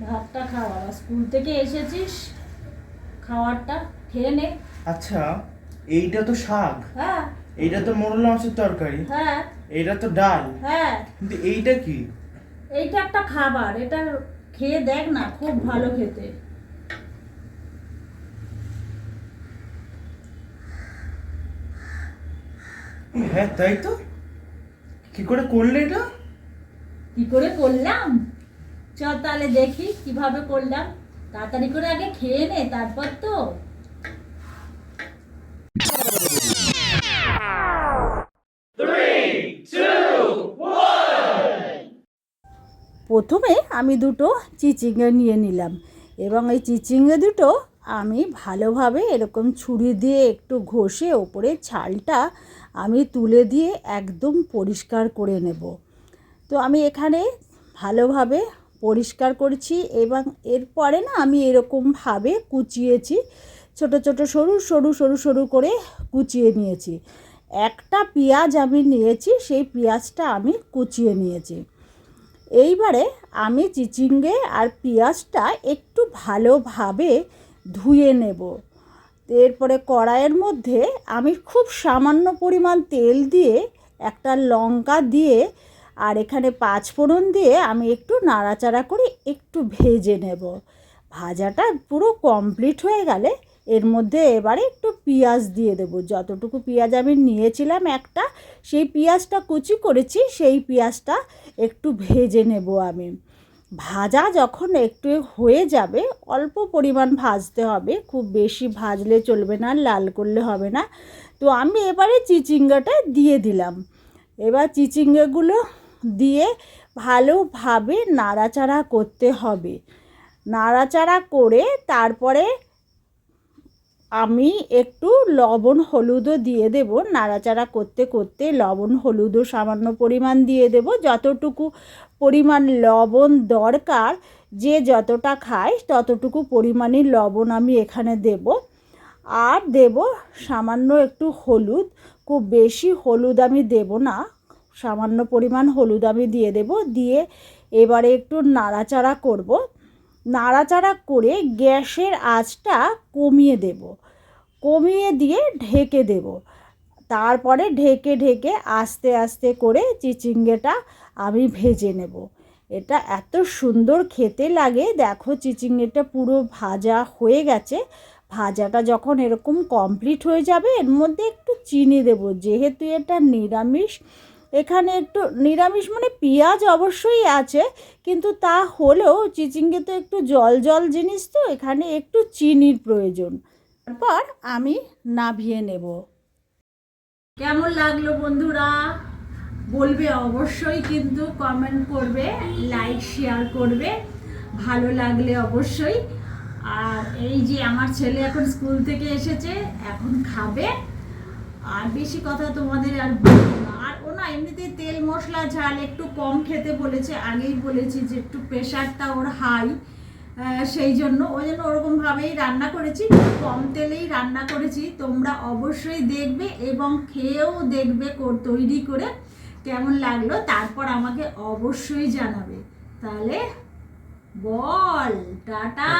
একটা খাবার আর স্কুল থেকে এসেছিস খাবারটা খেয়ে নে। আচ্ছা এইটা তো শাক। হ্যাঁ। এইটা তো মোরলা মাছের তরকারি। হ্যাঁ। এইটা তো ডাল। হ্যাঁ। কিন্তু এইটা কি? এইটা একটা খাবার। এটা খেয়ে দেখ না খুব ভালো খেতে। হ্যাঁ তাই তো। কি করে করলে এটা? কি করে করলাম? চ তাহলে দেখি কীভাবে করলাম। তাড়াতাড়ি করে আগে খেয়ে নে, তারপর তো। প্রথমে আমি দুটো চিচিঙ্গা নিয়ে নিলাম এবং এই চিচিঙ্গা দুটো আমি ভালোভাবে এরকম ছুরি দিয়ে একটু ঘষে ওপরে ছালটা আমি তুলে দিয়ে একদম পরিষ্কার করে নেব। তো আমি এখানে ভালোভাবে পরিষ্কার করছি এবং এরপরে না আমি এরকমভাবে কুচিয়েছি, ছোট ছোট সরু সরু সরু সরু করে কুচিয়ে নিয়েছি। একটা পেঁয়াজ আমি নিয়েছি, সেই পেঁয়াজটা আমি কুচিয়ে নিয়েছি। এইবারে আমি চিচিঙ্গে আর পেঁয়াজটা একটু ভালোভাবে ধুয়ে নেব। এরপরে কড়াইয়ের মধ্যে আমি খুব সামান্য পরিমাণ তেল দিয়ে একটা লঙ্কা দিয়ে আর এখানে পাঁচ ফোড়ন দিয়ে আমি একটু নাড়াচাড়া করে একটু ভেজে নেব। ভাজাটা পুরো কমপ্লিট হয়ে গেলে এর মধ্যে এবারে একটু পেঁয়াজ দিয়ে দেবো। যতটুকু পেঁয়াজ আমি নিয়েছিলাম একটা, সেই পেঁয়াজটা কুচি করেছি, সেই পেঁয়াজটা একটু ভেজে নেব আমি। ভাজা যখন একটু হয়ে যাবে, অল্প পরিমাণ ভাজতে হবে। খুব বেশি ভাজলে চলবে না, লাল করলে হবে না। তো আমি এবারে চিচিঙ্গাটা দিয়ে দিলাম। এবার চিচিঙ্গাগুলো দিয়ে ভালোভাবে নাড়াচাড়া করতে হবে। নাড়াচাড়া করে তারপরে আমি একটু লবণ হলুদও দিয়ে দেব। নাড়াচাড়া করতে করতে লবণ হলুদও সামান্য পরিমাণ দিয়ে দেব। যতটুকু পরিমাণ লবণ দরকার, যে যতটা খায় ততটুকু পরিমাণে লবণ আমি এখানে দেব। আর দেব সামান্য একটু হলুদ। খুব বেশি হলুদ আমি দেব না। সামান্য পরিমাণ হলুদ আমি দিয়ে দেব। দিয়ে এবারে একটু নাড়াচাড়া করব। নাড়াচাড়া করে গ্যাসের আঁচটা কমিয়ে দেব। কমিয়ে দিয়ে ঢেকে দেব। তারপরে ঢেকে ঢেকে আস্তে আস্তে করে চিচিঙ্গেটা আমি ভেজে নেব। এটা এত সুন্দর খেতে লাগে। দেখো চিচিঙ্গেটা পুরো ভাজা হয়ে গেছে। ভাজাটা যখন এরকম কমপ্লিট হয়ে যাবে, এর মধ্যে একটু চিনি দেব। যেহেতু এটা নিরামিষ এখানে একটু নিরামিষ মানে পেঁয়াজ অবশ্যই আছে, কিন্তু তা হলেও চিচিঙ্গে তো একটু জল জল জিনিস তো, এখানে একটু চিনির প্রয়োজন। তারপর আমি নাভিয়ে নেব। কেমন লাগল বন্ধুরা? বলবে অবশ্যই, কিন্তু কমেন্ট করবে লাইক শেয়ার করবে। ভালো লাগলে অবশ্যই। আর এই যে আমার ছেলে এখন স্কুল থেকে এসেছে, এখন খাবে। আর বেশি কথা তোমাদের আর আর ও না এমনিতেই তেল, মশলা, ঝাল একটু কম খেতে বলেছে, আগেই বলেছি যে একটু প্রেশারটা ওর হাই সেই জন্য ওই জন্য ওরকমভাবেই রান্না করেছি কম তেলেই রান্না করেছি। তোমরা অবশ্যই দেখবে এবং খেয়েও দেখবে তৈরি করে কেমন লাগল, তারপর আমাকে অবশ্যই জানাবে। তাহলে বল টাটা।